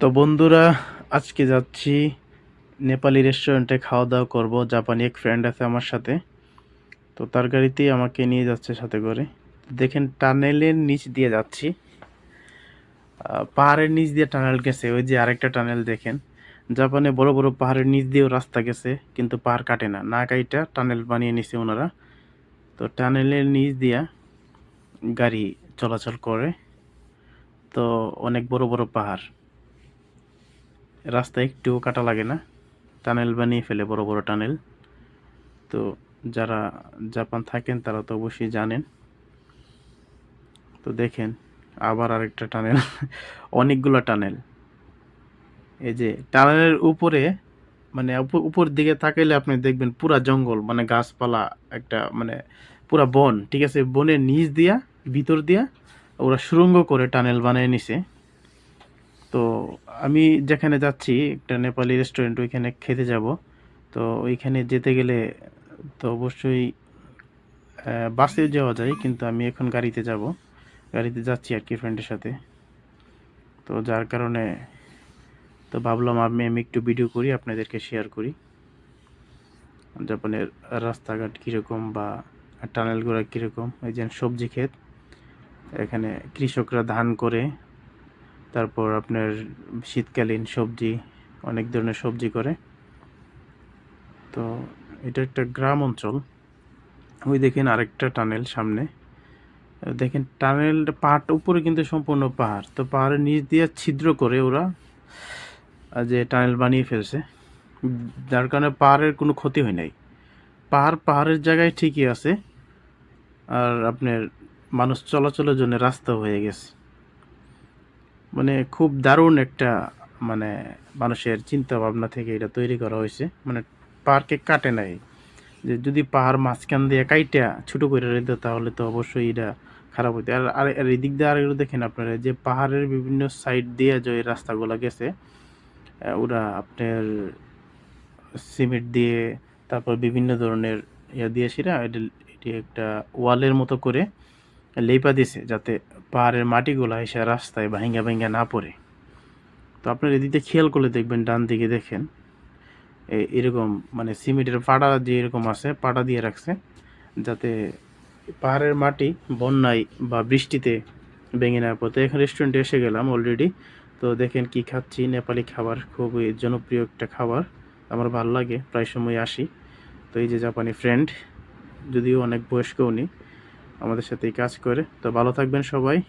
তো বন্ধুরা, আজকে যাচ্ছি নেপালি রেস্টুরেন্টে খাওয়া দাওয়া করব। জাপানি এক ফ্রেন্ড আছে আমার সাথে। তো তার গাড়িতেই আমাকে নিয়ে যাচ্ছে সাথে করে। দেখেন, টানেলের নিচ দিয়ে যাচ্ছি। পাহাড়ের নিচ দিয়ে টানেল গেছে। ওই যে আরেকটা টানেল দেখেন। জাপানে বড় বড় পাহাড়ের নিচ দিয়েও রাস্তা গেছে, কিন্তু পাহাড় কাটে না। না কাইটা টানেল বানিয়ে নিছে ওনারা। তো টানেলের নিচ দিয়া গাড়ি চলাচল করে। তো অনেক বড় বড় পাহাড়। রাস্তা একটু কাটা লাগে না। টানেল বানিয়ে ফেলে, বড় বড় টানেল। তো যারা জাপান থাকেন, তারা তো অবশ্যই জানেন। তো দেখেন, আবার আরেকটা টানেল, অনেকগুলো টানেল। এই যে টানেলের উপরে মানে উপ- উপর দিকে তাকাইলে আপনি দেখবেন পুরা জঙ্গল মানে গাছপালা, একটা মানে পুরা বন, ঠিক আছে? বনের নিচ দিয়া, ভিতর দিয়া ওরা সুড়ঙ্গ করে টানেল বানিয়ে নিছে। তো আমি যেখানে যাচ্ছি, একটা নেপালি রেস্টুরেন্ট ওইখানে খেতে যাব। তো ওইখানে যেতে গেলে তো অবশ্যই বাসে যাওয়া যায়, কিন্তু আমি এখন গাড়িতে যাব। গাড়িতে যাচ্ছি আর কি ফ্রেন্ডের সাথে। তো যার কারণে তো ভাবলাম আমি আমি একটু ভিডিও করি, আপনাদেরকে শেয়ার করি। জাপানের রাস্তাঘাট কীরকম বা টানেলগুলো কীরকম, এই যে সবজি ক্ষেত। এখানে কৃষকরা ধান করে তারপর আপনার শীতকালীন সবজি, অনেক ধরনের সবজি করে। তো এটা একটা গ্রাম অঞ্চল। ওই দেখেন আরেকটা টানেল সামনে। দেখেন টানেল পাহাড় উপরে কিন্তু সম্পূর্ণ পাহাড়। তো পাহাড়ের নিচ দিয়ে ছিদ্র করে ওরা যে টানেল বানিয়ে ফেলছে। যার কারণে পাহাড়ের কোনো ক্ষতি হয় নাই। পাহাড় পাহাড়ের জায়গায় ঠিকই আছে। আর আপনার মানুষ চলাচলের জন্য রাস্তা হয়ে গেছে। মানে খুব দারুণ একটা মানে মানুষের চিন্তা ভাবনা থেকে এটা তৈরি করা হয়েছে। মানে পাহাড়কে কাটে নাই। যে যদি পাহাড় মাঝখান দিয়ে কাইটা ছোট করে রেখে তাহলে তো অবশ্যই এটা খারাপ হইতো। আর আর এদিক দিয়ে আর দেখেন আপনারা, যে পাহাড়ের বিভিন্ন সাইড দিয়ে যে রাস্তাগুলো গেছে ওরা আপনার সিমেন্ট দিয়ে তারপর বিভিন্ন ধরনের ইয়া দিয়ে সেটা এটি একটা ওয়ালের মতো করে লেপা দিছে যাতে পাহাড়ের মাটিগুলো এসে রাস্তায় ভাঙ্গা ভাঙ্গা না পড়ে। তো আপনার এদিকে খেয়াল করলে দেখবেন ডান দিকে দেখেন এরকম মানে সিমেন্টের পাড়া যে এরকম আছে, পাড়া দিয়ে রাখছে, যাতে পাহাড়ের মাটি বন্যায় বা বৃষ্টিতে ভেঙে না পড়ে। তো এখন রেস্টুরেন্টে এসে গেলাম অলরেডি তো দেখেন কি খাচ্ছি, নেপালি খাবার, খুবই জনপ্রিয় একটা খাবার, আমার ভালো লাগে, প্রায় সময় আসি। তো এই যে জাপানি ফ্রেন্ড যদিও অনেক বয়স্ক উনি। আমাদের সাথেই কাজ করে। তো ভালো থাকবেন সবাই।